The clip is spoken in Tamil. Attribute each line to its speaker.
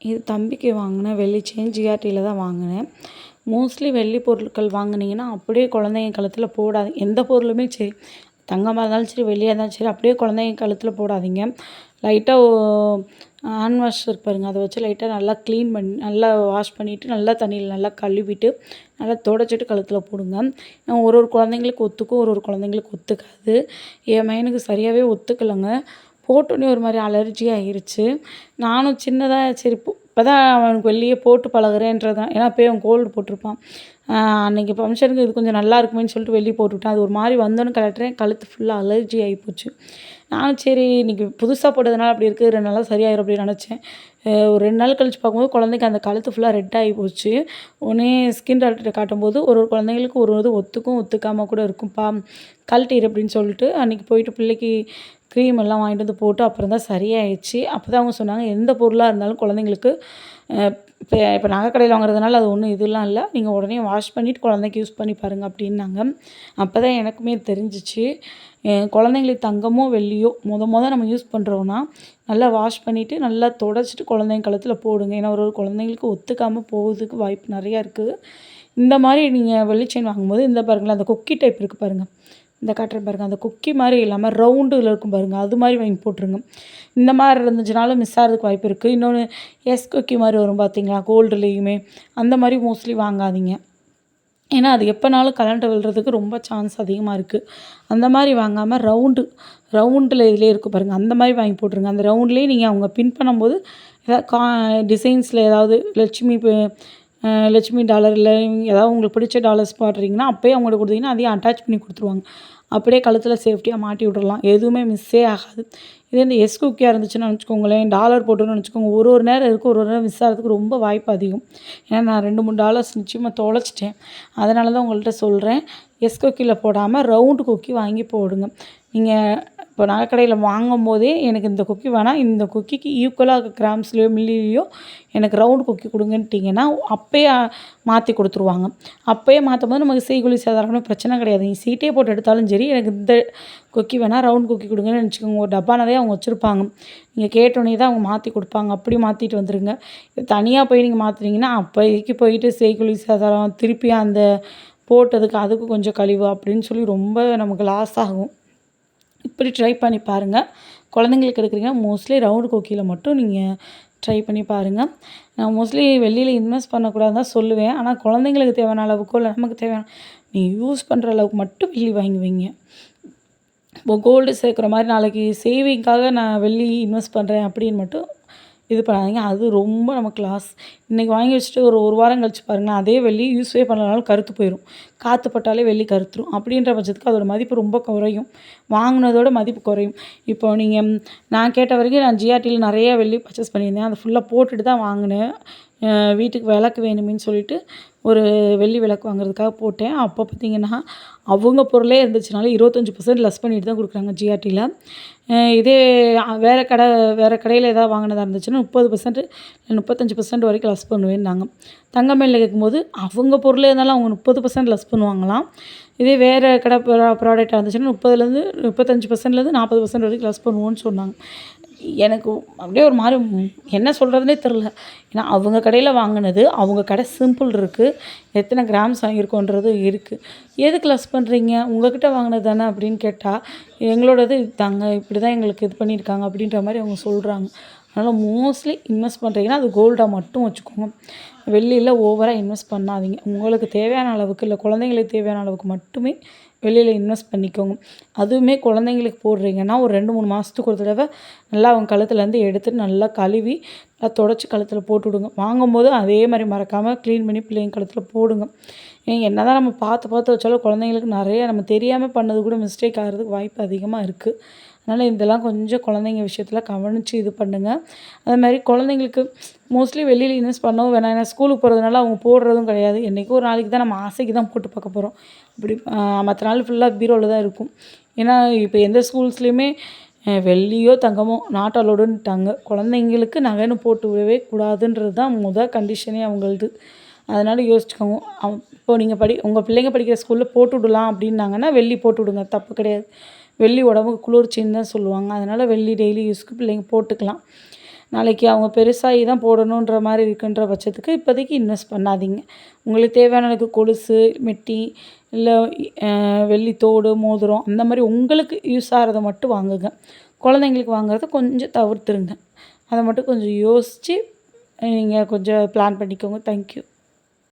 Speaker 1: இது தம்பிக்கு வாங்கினேன் வெள்ளி செயின் ஜிஆர்டியில் தான் வாங்கினேன். மோஸ்ட்லி வெள்ளி பொருட்கள் வாங்குனீங்கன்னா அப்படியே குழந்தைங்க கழுத்தில் போடாது எந்த பொருளுமே சரி தங்கமாக இருந்தாலும் சரி வெள்ளியாக இருந்தாலும் சரி அப்படியே குழந்தைங்க கழுத்தில் போடாதீங்க. லைட்டாக ஹேண்ட் வாஷ் இருப்பாருங்க அதை வச்சு லைட்டாக நல்லா க்ளீன் பண்ணி நல்லா வாஷ் பண்ணிவிட்டு நல்லா தண்ணியில் நல்லா கழுவிட்டு நல்லா துடச்சிட்டு கழுத்தில் போடுங்க. ஒரு ஒரு குழந்தைங்களுக்கு ஒத்துக்கும் ஒரு ஒரு குழந்தைங்களுக்கு ஒத்துக்காது. என் பையனுக்கு சரியாகவே ஒத்துக்கலைங்க. போட்டோன்னே ஒரு மாதிரி அலர்ஜி ஆயிருச்சு. நானும் சின்னதாக சரி இப்போ தான் அவனுக்கு வெளியே போட்டு பழகுறேன்றது தான் ஏன்னா அப்போயே அவன் கோல்டு போட்டிருப்பான். அன்றைக்கி ஃபங்க்ஷனுக்கு இது கொஞ்சம் நல்லா இருக்குமேன்னு சொல்லிட்டு வெளியே போட்டுவிட்டேன். அது ஒரு மாதிரி வந்தோன்னு கலட்டுறேன். கழுத்து ஃபுல்லாக அலர்ஜி ஆகிப்போச்சு நானும் சரி இன்றைக்கி புதுசாக போட்டதுனால அப்படி இருக்குது ரெண்டு நாளாக சரியாயிரும் அப்படின்னு நினச்சேன். ஒரு ரெண்டு நாள் கழிச்சு பார்க்கும்போது குழந்தைக்கு அந்த கழுத்து ஃபுல்லாக ரெட் ஆகி போச்சு. உடனே ஸ்கின் டாக்டர்கிட்ட காட்டும்போது ஒரு ஒரு குழந்தைங்களுக்கு ஒரு இது ஒத்துக்கும் ஒத்துக்காமல் கூட இருக்கும்ப்பா கழட்டிடு அப்படின்னு சொல்லிட்டு அன்றைக்கி போயிட்டு பிள்ளைக்கு க்ரீம் எல்லாம் வாங்கிட்டு வந்து போட்டு அப்புறம் தான் சரியாயிடுச்சு. அப்போ தான் அவங்க சொன்னாங்க எந்த பொருளாக இருந்தாலும் குழந்தைங்களுக்கு இப்போ இப்போ நகைக்கடையில் வாங்குறதுனால அது ஒன்றும் இதெல்லாம் இல்லை. நீங்கள் உடனே வாஷ் பண்ணிவிட்டு குழந்தைக்கு யூஸ் பண்ணி பாருங்கள் அப்படின்னாங்க. அப்போ தான் எனக்குமே தெரிஞ்சிச்சு. குழந்தைங்களுக்கு தங்கமோ வெள்ளியோ முத முத நம்ம யூஸ் பண்ணுறோன்னா நல்லா வாஷ் பண்ணிவிட்டு நல்லா தொடச்சிட்டு குழந்தைங்க கழுத்தில் போடுங்க. ஏன்னா ஒரு ஒரு குழந்தைங்களுக்கு ஒத்துக்காமல் போகிறதுக்கு வாய்ப்பு நிறையா இருக்குது இந்த மாதிரி நீங்கள் வெள்ளி செயின் வாங்கும்போது இந்த பாருங்களேன் அந்த கொக்கி டைப் இருக்குது பாருங்கள் இந்த காட்டுறேன் பாருங்கள் அந்த குக்கி மாதிரி இல்லாமல் ரவுண்டில் இருக்கும் பாருங்கள் அது மாதிரி வாங்கி போட்டுருங்க. இந்த மாதிரி இருந்துச்சுனாலும் மிஸ் ஆகிறதுக்கு வாய்ப்பு இருக்குது இன்னொன்று எஸ் குக்கி மாதிரி வரும் பார்த்தீங்களா கோல்டுலேயுமே அந்த மாதிரி மோஸ்ட்லி வாங்காதீங்க. ஏன்னா அது எப்போனாலும் கலண்டை விழுறதுக்கு ரொம்ப சான்ஸ் அதிகமாக இருக்குது அந்த மாதிரி வாங்காமல் ரவுண்டு ரவுண்டில் இதிலே இருக்கும் பாருங்கள் அந்த மாதிரி வாங்கி போட்டுருங்க. அந்த ரவுண்ட்லேயே நீங்கள் அவங்க பின் பண்ணும்போது ஏதாவது கா டிசைன்ஸில் ஏதாவது லட்சுமி லட்சுமி டாலர் இல்லை ஏதாவது உங்களுக்கு பிடிச்ச டாலர்ஸ் பாடுறீங்கன்னா அப்போயே அவங்கள்ட்ட கொடுத்தீங்கன்னா அதையும் அட்டாச் பண்ணி கொடுத்துருவாங்க. அப்படியே கழுத்தில் சேஃப்டியாக மாட்டி விட்றலாம் எதுவுமே மிஸ்ஸே ஆகாது. இதே இந்த எஸ் குக்கியாக இருந்துச்சுன்னு நினச்சிக்கோங்களேன் டாலர் போட்டுன்னு நினச்சிக்கோங்க ஒரு ஒரு நேரம் இருக்கும் ஒரு ஒரு நேரம் மிஸ் ஆகிறதுக்கு ரொம்ப வாய்ப்பு அதிகம். ஏன்னா நான் ரெண்டு மூணு டாலர்ஸ் நிச்சயமாக தொலைச்சிட்டேன். அதனால தான் உங்கள்கிட்ட சொல்கிறேன் எஸ் கொக்கியில் போடாமல் ரவுண்டு கொக்கி வாங்கி போடுங்க. நீங்கள் இப்போ நகைக்கடையில் வாங்கும் போதே எனக்கு இந்த கொக்கி வேணாம். இந்த கொக்கிக்கு ஈக்குவலாக கிராம்ஸ்லேயோ மில்லிலேயோ எனக்கு ரவுண்டு கொக்கி கொடுங்கன்ட்டிங்கன்னா அப்போயே மாற்றி கொடுத்துருவாங்க. அப்போயே மாற்றும் போது நமக்கு செய்கூலி சேதாரம்னு பிரச்சனை கிடையாது. நீங்கள் சீட்டே போட்டு எடுத்தாலும் சரி எனக்கு இந்த கொக்கி வேணால் ரவுண்ட் கொக்கி கொடுங்கன்னு நினச்சிக்கோங்க. ஒரு டப்பா நிறைய அவங்க வச்சுருப்பாங்க. நீங்கள் கேட்டோடனே தான் அவங்க மாற்றி கொடுப்பாங்க. அப்படி மாற்றிட்டு வந்துடுங்க தனியாக போய் நீங்கள் மாற்றுறீங்கன்னா அப்போதைக்கு போயிட்டு செய்கூலி சேதாரம் திருப்பி அந்த போட்டதுக்கு அதுக்கு கொஞ்சம் கழிவு அப்படின்னு சொல்லி ரொம்ப நமக்கு லாஸ் ஆகும். இப்படி ட்ரை பண்ணி பாருங்கள் குழந்தைங்களுக்கு எடுக்கிறீங்கன்னா மோஸ்ட்லி ரவுண்டு கோக்கியில் மட்டும் நீங்கள் ட்ரை பண்ணி பாருங்கள் நான் மோஸ்ட்லி வெளியில் இன்வெஸ்ட் பண்ணக்கூடாதுன்னு தான் சொல்லுவேன். ஆனால் குழந்தைங்களுக்கு தேவையான அளவுக்கோ இல்லை நமக்கு தேவையான நீ யூஸ் பண்ணுற அளவுக்கு மட்டும் வெள்ளி வாங்கி வைங்க. இப்போ கோல்டு சேர்க்குற மாதிரி நாளைக்கு சேவிங்க்காக நான் வெள்ளி இன்வெஸ்ட் பண்ணுறேன் அப்படின்னு மட்டும் இது பண்ணாதீங்க. அது ரொம்ப நமக்கு லாஸ் இன்றைக்கி வாங்கி வச்சுட்டு ஒரு ஒரு வாரம் கழிச்சு பாருங்களேன் அதே வெள்ளி யூஸே பண்ணலனாலும் கருத்து போயிடும் காற்று பட்டாலே வெள்ளி கருத்துரும். அப்படின்ற பட்சத்துக்கு அதோட மதிப்பு ரொம்ப குறையும். வாங்கினதோட மதிப்பு குறையும். இப்போ நீங்கள் நான் கேட்ட வரைக்கும் நான் ஜிஆர்டியில் நிறைய வெள்ளி பர்ச்சேஸ் பண்ணியிருந்தேன். அதை ஃபுல்லாக போட்டுட்டு தான் வாங்கினேன். வீட்டுக்கு விளக்கு வேணுமேன்னு சொல்லிட்டு ஒரு வெள்ளி விளக்கு வாங்குறதுக்காக போட்டேன். அப்போ பார்த்தீங்கன்னா அவங்க பொருளே இருந்துச்சுனாலும் இருபத்தஞ்சி பர்சன்ட் லெஸ் பண்ணிட்டு தான் கொடுக்குறாங்க ஜிஆர்டியில் இதே வேறு கடை வேறு கடையில் ஏதாவது வாங்கினதா இருந்துச்சுன்னா முப்பது பர்சன்ட் முப்பத்தஞ்சு பர்சன்ட் வரைக்கும் லெஸ் பண்ணுவேன்னாங்க. தங்கமேலில் கேட்கும்போது அவங்க பொருளே இருந்தாலும் அவங்க முப்பது பர்சன்ட் லெஸ் பண்ணுவாங்களாம். இதே வேறு கடை ப்ரா ப்ராடக்டாக இருந்துச்சுன்னா முப்பதுலேருந்து முப்பத்தஞ்சு பர்சன்ட்லேருந்து நாற்பது பர்சன்ட் வரைக்கும் லெஸ் பண்ணுவோன்னு சொன்னாங்க. எனக்கு அப்படியே ஒரு மாதிரி என்ன சொல்கிறதுனே தெரில ஏன்னா அவங்க கடையில் வாங்கினது அவங்க கடை சிம்பிள் இருக்குது எத்தனை கிராம்ஸ் வாங்கியிருக்கோன்றது இருக்குது எதுக்கு லெஸ் பண்ணுறீங்க உங்கள்கிட்ட வாங்கினது தானே அப்படின்னு கேட்டால் எங்களோடது தாங்க இப்படி தான் எங்களுக்கு இது பண்ணியிருக்காங்க அப்படின்ற மாதிரி அவங்க சொல்கிறாங்க அதனால் மோஸ்ட்லி இன்வெஸ்ட் பண்ணுறீங்கன்னா அது கோல்டாக மட்டும் வச்சுக்கோங்க. வெள்ளியில் ஓவராக இன்வெஸ்ட் பண்ணாதீங்க. உங்களுக்கு தேவையான அளவுக்கு இல்லை குழந்தைங்களுக்கு தேவையான அளவுக்கு மட்டுமே வெளியில் இன்வெஸ்ட் பண்ணிக்கோங்க. அதுவுமே குழந்தைங்களுக்கு போடுறீங்கன்னா ஒரு ரெண்டு மூணு மாதத்துக்கு ஒரு தடவை நல்லா அவங்க கழுத்துலேருந்து எடுத்து நல்லா கழுவி நல்லா தொடச்சி கழுத்தில் போட்டு விடுங்க. வாங்கும்போது அதே மாதிரி மறக்காமல் க்ளீன் பண்ணி பிள்ளைங்க கழுத்தில் போடுங்க. என்ன தான் நம்ம பார்த்து பார்த்து வச்சாலும் குழந்தைங்களுக்கு நிறைய நம்ம தெரியாமல் பண்ணது கூட மிஸ்டேக் ஆகிறதுக்கு வாய்ப்பு அதிகமாக இருக்குது அதனால் இதெல்லாம் கொஞ்சம் குழந்தைங்க விஷயத்தில் கவனித்து இது பண்ணுங்கள் அது மாதிரி குழந்தைங்களுக்கு மோஸ்ட்லி வெளியில் இன்வெஸ்ட் பண்ணவும் வேணாம். ஏன்னா ஸ்கூலுக்கு போகிறதுனால அவங்க போடுறதும் கிடையாது. என்றைக்கும் ஒரு நாளைக்கு தான் நம்ம ஆசைக்கு தான் போட்டு பார்க்க போகிறோம் இப்படி மற்ற நாள் ஃபுல்லாக பீரோவில் தான் இருக்கும். ஏன்னா இப்போ எந்த ஸ்கூல்ஸ்லேயுமே வெள்ளியோ தங்கமோ நாட் அலோடுன்ட்டாங்க குழந்தைங்களுக்கு நகைன்னு போட்டு விடவே கூடாதுன்றது தான் முதல் கண்டிஷனே அவங்களது. அதனால் யோசிச்சுக்கோங்க. இப்போது நீங்கள் படி உங்கள் பிள்ளைங்க படிக்கிற ஸ்கூலில் போட்டு விடலாம் அப்படின்னாங்கன்னா வெள்ளி போட்டு விடுங்க. தப்பு கிடையாது. வெள்ளி உடம்புக்கு குளிர்ச்சின்னு தான் சொல்லுவாங்க. அதனால் வெள்ளி டெய்லி யூஸ்க்கு பிள்ளைங்க போட்டுக்கலாம். நாளைக்கு அவங்க பெருசாகி தான் போடணுன்ற மாதிரி இருக்குன்ற பட்சத்துக்கு இப்போதைக்கு இன்வெஸ்ட் பண்ணாதீங்க. உங்களுக்கு தேவையான அளவுக்கு கொலுசு மெட்டி இல்லை வெள்ளி தோடு மோதிரம் அந்த மாதிரி உங்களுக்கு யூஸ் ஆகிறத மட்டும் வாங்குங்க. குழந்தைங்களுக்கு வாங்குறத கொஞ்சம் தவிர்த்துருங்க. அதை மட்டும் கொஞ்சம் யோசித்து நீங்கள் கொஞ்சம் பிளான் பண்ணிக்கோங்க. தேங்க்யூ